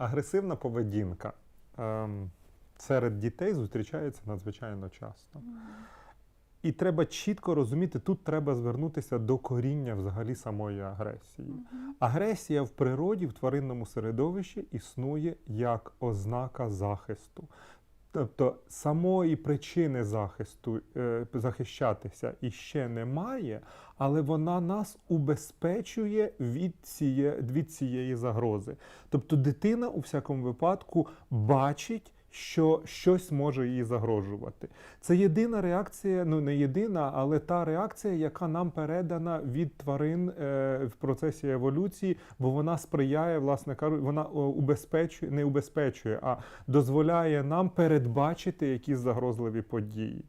агресивна поведінка ем, серед дітей зустрічається надзвичайно часто. І треба чітко розуміти, тут треба звернутися до коріння взагалі самої агресії. Агресія в природі, в тваринному середовищі існує як ознака захисту. Тобто самої причини захисту е, захищатися іще немає, але вона нас убезпечує від цієї, від цієї загрози. Тобто дитина у всякому випадку бачить, що щось може їй загрожувати. Це єдина реакція, ну не єдина, але та реакція, яка нам передана від тварин е, в процесі еволюції, бо вона сприяє, власне кажучи, вона убезпечує, не убезпечує, а дозволяє нам передбачити якісь загрозливі події.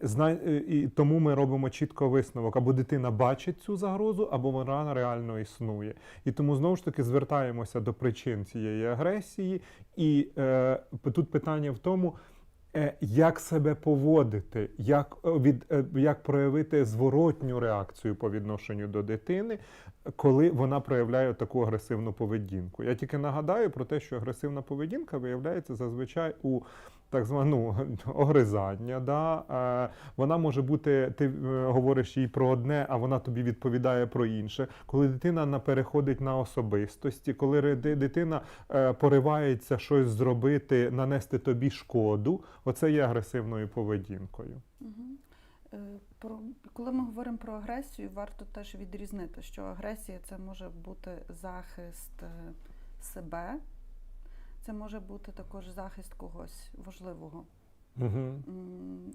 Зна... е, І тому ми робимо чітко висновок: або дитина бачить цю загрозу, або вона реально існує. І тому знову ж таки звертаємося до причин цієї агресії. І е, тут питання в тому. е, Як себе поводити, як, е, від, е, як проявити зворотню реакцію по відношенню до дитини, коли вона проявляє таку агресивну поведінку? Я тільки нагадаю про те, що агресивна поведінка виявляється зазвичай у так звану огризання. Да? Е, Вона може бути, ти е, говориш їй про одне, а вона тобі відповідає про інше. Коли дитина на- переходить на особистості, коли дитина е, поривається щось зробити, нанести тобі шкоду, оце є агресивною поведінкою. Про коли ми говоримо про агресію, варто теж відрізнити, що агресія це може бути захист себе, це може бути також захист когось важливого, Угу.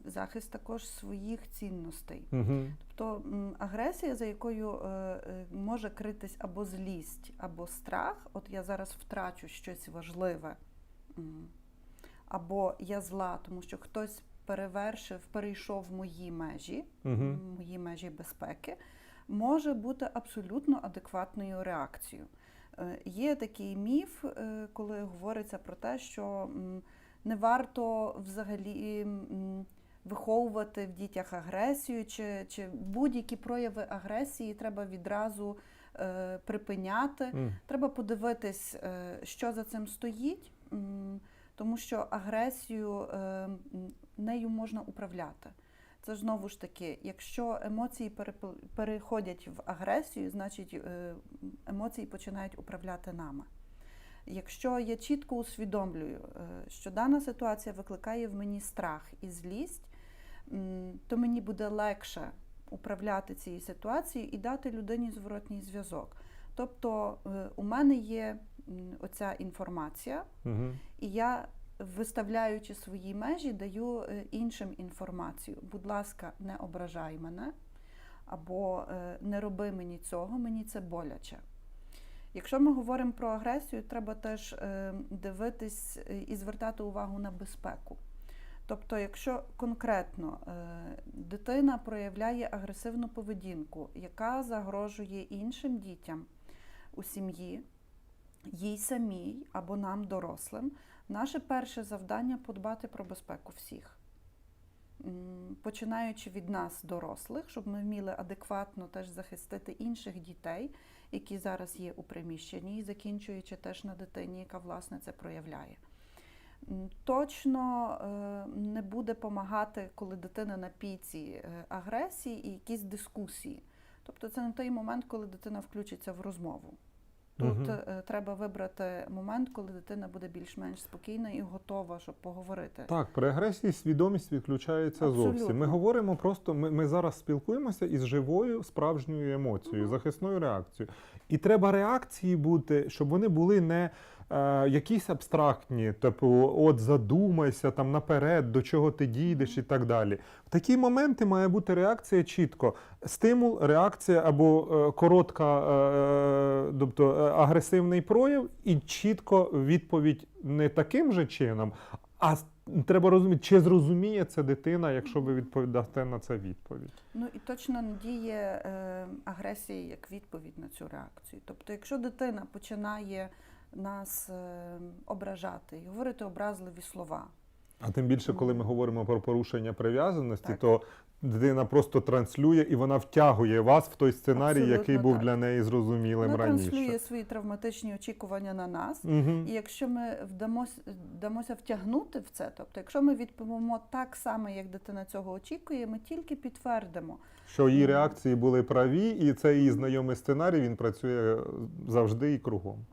Захист також своїх цінностей. Угу. Тобто агресія, за якою е, е, може критись або злість, або страх, от я зараз втрачу щось важливе, або я зла, тому що хтось перевершив, перейшов мої межі, Угу. мої межі безпеки, може бути абсолютно адекватною реакцією. Е, Є такий міф, е, коли говориться про те, що не варто взагалі виховувати в дітях агресію, чи, чи будь-які прояви агресії треба відразу е, припиняти. Треба подивитись, що за цим стоїть, тому що агресію нею можна управляти. Це ж знову ж таки, якщо емоції переходять в агресію, значить е, емоції починають управляти нами. Якщо я чітко усвідомлюю, е, що дана ситуація викликає в мені страх і злість, то мені буде легше управляти цією ситуацією і дати людині зворотній зв'язок. Тобто е, у мене є оця інформація, Угу. і я, виставляючи свої межі, даю е, іншим інформацію. Будь ласка, не ображай мене, або е, не роби мені цього, мені це боляче. Якщо ми говоримо про агресію, треба теж е, дивитись і звертати увагу на безпеку. Тобто, якщо конкретно дитина проявляє агресивну поведінку, яка загрожує іншим дітям у сім'ї, їй самій або нам, дорослим, наше перше завдання подбати про безпеку всіх. Починаючи від нас, дорослих, щоб ми вміли адекватно теж захистити інших дітей, які зараз є у приміщенні, і закінчуючи теж на дитині, яка власне це проявляє. Точно е, не буде допомагати, коли дитина на піці е, агресії і якісь дискусії. Тобто це не той момент, коли дитина включиться в розмову. Тут е, треба вибрати момент, коли дитина буде більш-менш спокійна і готова, щоб поговорити. Так, при агресії свідомість відключається Абсолютно. зовсім. Ми говоримо просто, ми, ми зараз спілкуємося із живою справжньою емоцією, Мгм. захисною реакцією. І треба реакції бути, щоб вони були не е, якісь абстрактні, типу, от задумайся там наперед, до чого ти дійдеш і так далі. В такі моменти має бути реакція чітко. Стимул, реакція або е, коротка, е, тобто е, агресивний прояв, і чітко відповідь не таким же чином, а треба розуміти, чи зрозуміє це дитина, якщо ви відповідасте на це відповідь. Ну і точно не діє е, агресія як відповідь на цю реакцію. Тобто, якщо дитина починає нас е, ображати і говорити образливі слова, А тим більше, коли ми говоримо про порушення прив'язаності, то дитина просто транслює і вона втягує вас в той сценарій, Абсолютно який був так. для неї зрозумілим Вона раніше. транслює свої травматичні очікування на нас. Угу. І якщо ми вдамося, вдамося втягнути в це, тобто, якщо ми відповімо так само, як дитина цього очікує, ми тільки підтвердимо. Що її реакції були праві, і цей її знайомий сценарій він працює завжди і кругом.